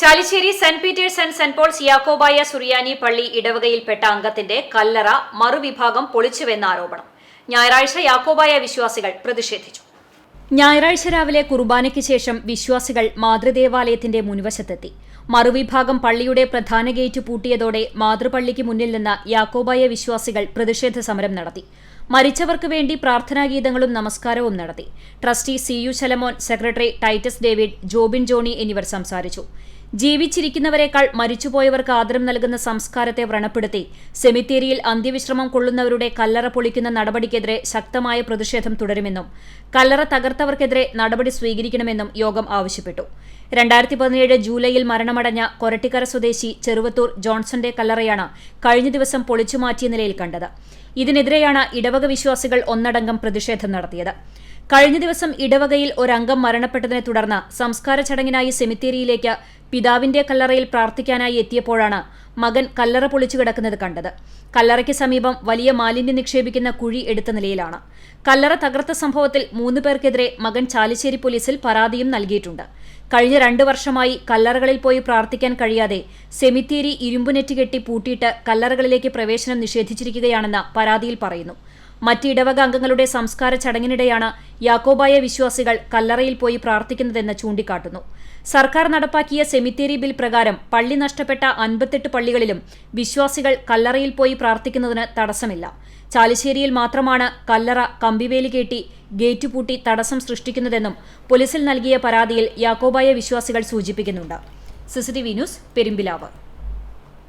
Chalissery saint Peter's and saint Paul's Yakobaya Suriyani പള്ളി ഇടവകയിൽപ്പെട്ട അംഗത്തിന്റെ കല്ലറ മറുവിഭാഗം പൊളിച്ചുവെന്ന ആരോപണം. ഞായറാഴ്ച യാക്കോബായ വിശ്വാസികൾ പ്രതിഷേധിച്ചു. ഞായറാഴ്ച രാവിലെ കുർബാനയ്ക്ക് ശേഷം വിശ്വാസികൾ മാതൃദേവാലയത്തിന്റെ മുൻവശത്തെത്തി. മറുവിഭാഗം പള്ളിയുടെ പ്രധാന ഗേറ്റ് പൂട്ടിയതോടെ മാതൃപള്ളിക്ക് മുന്നിൽ നിന്ന് യാക്കോബായ വിശ്വാസികൾ പ്രതിഷേധ സമരം നടത്തി. മരിച്ചവർക്ക് വേണ്ടി പ്രാർത്ഥനാഗീതങ്ങളും നമസ്കാരവും നടത്തി. Trustee C U Shalamon secretary Titus David Jobin Johnny എന്നിവർ സംസാരിച്ചു. ജീവിച്ചിരിക്കുന്നവരെക്കാൾ മരിച്ചുപോയവർക്ക് ആദരം നൽകുന്ന സംസ്കാരത്തെ വ്രണപ്പെടുത്തി സെമിത്തേരിയിൽ അന്ത്യവിശ്രമം കൊള്ളുന്നവരുടെ കല്ലറ പൊളിക്കുന്ന നടപടിക്കെതിരെ ശക്തമായ പ്രതിഷേധം തുടരുമെന്നും കല്ലറ തകർത്തവർക്കെതിരെ നടപടി സ്വീകരിക്കണമെന്നും യോഗം ആവശ്യപ്പെട്ടു. രണ്ടായിരത്തി പതിനേഴ് ജൂലൈയിൽ മരണമടഞ്ഞ കൊരട്ടിക്കര സ്വദേശി ചെറുവത്തൂർ ജോൺസന്റെ കല്ലറയാണ് കഴിഞ്ഞ ദിവസം പൊളിച്ചുമാറ്റിയ നിലയിൽ കണ്ടത്. ഇതിനെതിരെയാണ് ഇടവക വിശ്വാസികൾ ഒന്നടങ്കം പ്രതിഷേധം നടത്തിയത്. കഴിഞ്ഞ ദിവസം ഇടവകയിൽ ഒരംഗം മരണപ്പെട്ടതിനെ തുടർന്ന് സംസ്കാര ചടങ്ങിനായി സെമിത്തേരിയിലേക്ക് പിതാവിന്റെ കല്ലറയിൽ പ്രാർത്ഥിക്കാനായി എത്തിയപ്പോഴാണ് മകൻ കല്ലറ പൊളിച്ചു കിടക്കുന്നത് കണ്ടത്. കല്ലറയ്ക്ക് സമീപം വലിയ മാലിന്യം നിക്ഷേപിക്കുന്ന കുഴി എടുത്ത നിലയിലാണ്. കല്ലറ തകർത്ത സംഭവത്തിൽ മൂന്ന് പേർക്കെതിരെ മകൻ ചാലിശ്ശേരി പോലീസിൽ പരാതിയും നൽകിയിട്ടുണ്ട്. കഴിഞ്ഞ രണ്ടു വർഷമായി കല്ലറകളിൽ പോയി പ്രാർത്ഥിക്കാൻ കഴിയാതെ സെമിത്തേരി ഇരുമ്പുനെറ്റ് കെട്ടി പൂട്ടിയിട്ട് കല്ലറകളിലേക്ക് പ്രവേശനം നിഷേധിച്ചിരിക്കുകയാണെന്ന് പരാതിയിൽ പറയുന്നു. മറ്റ് ഇടവക അംഗങ്ങളുടെ സംസ്കാര ചടങ്ങിനിടെയാണ് യാക്കോബായ വിശ്വാസികൾ കല്ലറയിൽ പോയി പ്രാർത്ഥിക്കുന്നതെന്ന് ചൂണ്ടിക്കാട്ടുന്നു. സർക്കാർ നടപ്പാക്കിയ സെമിത്തേരി ബിൽ പ്രകാരം പള്ളി നഷ്ടപ്പെട്ട അൻപത്തെട്ട് പള്ളികളിലും വിശ്വാസികൾ കല്ലറയിൽ പോയി പ്രാർത്ഥിക്കുന്നതിന് തടസ്സമില്ല. ചാലിശ്ശേരിയിൽ മാത്രമാണ് കല്ലറ കമ്പിവേലി കെട്ടി ഗേറ്റ് പൂട്ടി തടസ്സം സൃഷ്ടിക്കുന്നതെന്നും പോലീസിൽ നൽകിയ പരാതിയിൽ യാക്കോബായ വിശ്വാസികൾ സൂചിപ്പിക്കുന്നുണ്ട്. CCTV news Perumpilavu.